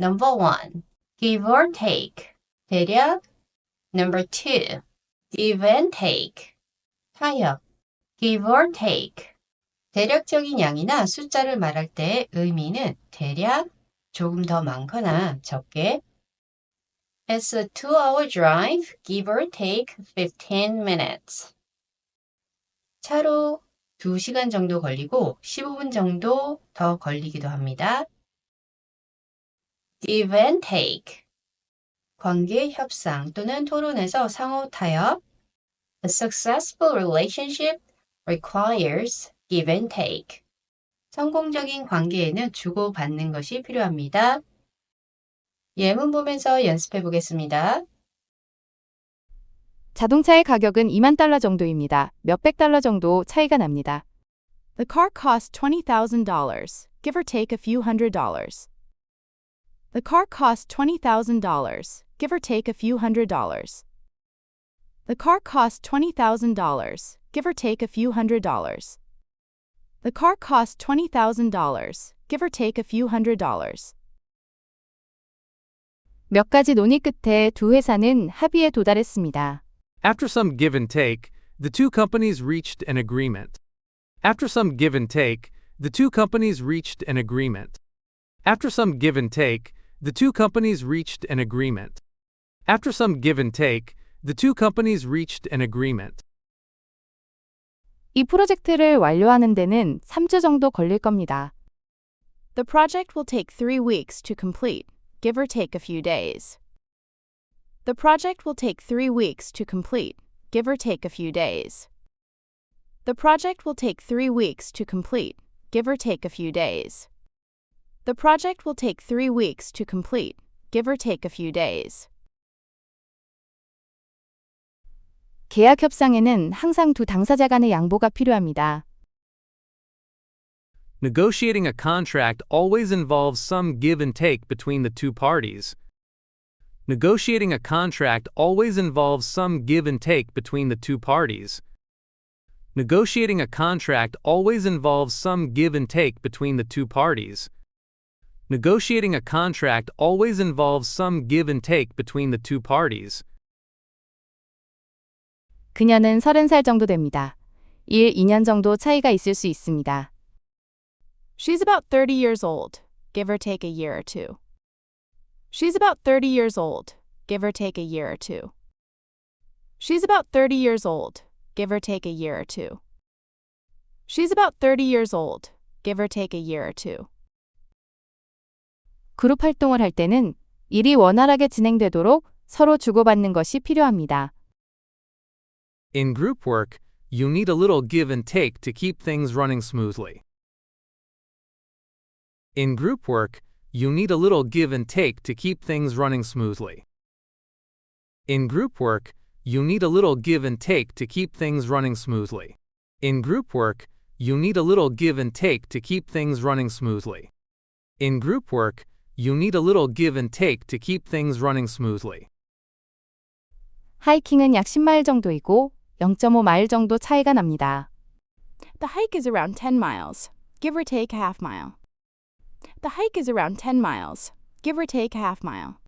Number one, give or take. 대략. Number two, give and take. 타협. give or take. 대략적인 양이나 숫자를 말할 때 의미는 대략 조금 더 많거나 적게. It's a two-hour drive, give or take 15 minutes. 차로 2시간 정도 걸리고 15분 정도 더 걸리기도 합니다. Give and take. 관계 협상 또는 토론에서 상호 타협. A successful relationship requires give and take. 성공적인 관계에는 주고받는 것이 필요합니다. 예문 보면서 연습해 보겠습니다. 자동차의 가격은 2만 달러 정도입니다. 몇백 달러 정도 차이가 납니다. The car cost $20,000, give or take a few hundred dollars. The car cost $20,000, give or take a few hundred dollars. The car cost $20,000, give or take a few hundred dollars. The car cost $20,000, give or take a few hundred dollars. 몇 가지 논의 끝에 두 회사는 합의에 도달했습니다. After some give and take, the two companies reached an agreement. After some give and take, the two companies reached an agreement. After some give and take, the two companies reached an agreement. After some give and take, the two companies reached an agreement. 이 프로젝트를 완료하는 데는 3주 정도 걸릴 겁니다. The project will take three weeks to complete, give or take a few days. The project will take three weeks to complete, give or take a few days. The project will take three weeks to complete, give or take a few days. The project will take three weeks to complete, give or take a few days. 계약 협상에는 항상 두 당사자 간의 양보가 필요합니다. Negotiating a contract always involves some give and take between the two parties. Negotiating a contract always involves some give and take between the two parties. Negotiating a contract always involves some give and take between the two parties. Negotiating a contract always involves some give and take between the two parties. 그녀는 30살 정도 됩니다. 1, 2년 정도 차이가 있을 수 있습니다. She's about 30 years old, give or take a year or two. She's about 30 years old, give or take a year or two. She's about 30 years old, give or take a year or two. She's about 30 years old, give or take a year or two. 그룹 활동을 할 때는 일이 원활하게 진행되도록 서로 주고받는 것이 필요합니다. In group work, you need a little give and take to keep things running smoothly. In group work, you need a little give and take to keep things running smoothly. In group work, you need a little give and take to keep things running smoothly. In group work, you need a little give and take to keep things running smoothly. In group work, you need a little give and take to keep things running smoothly. 하이킹은 약 10마일 정도이고 0.5마일 정도 차이가 납니다. The hike is around 10 miles, give or take a half mile. The hike is around 10 miles, give or take a half mile.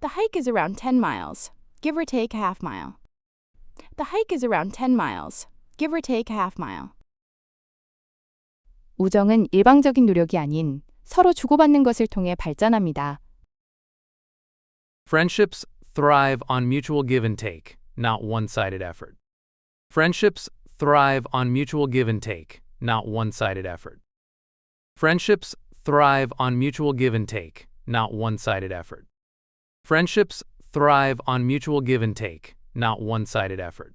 The hike is around 10 miles, give or take a half mile. The hike is around 10 miles, give or take a half mile. 우정은 일방적인 노력이 아닌 서로 주고받는 것을 통해 발전합니다. Friendships thrive on mutual give and take, not one sided effort. Friendships thrive on mutual give and take, not one sided effort. Friendships thrive on mutual give and take, not one sided effort. Friendships thrive on mutual give and take, not one sided effort.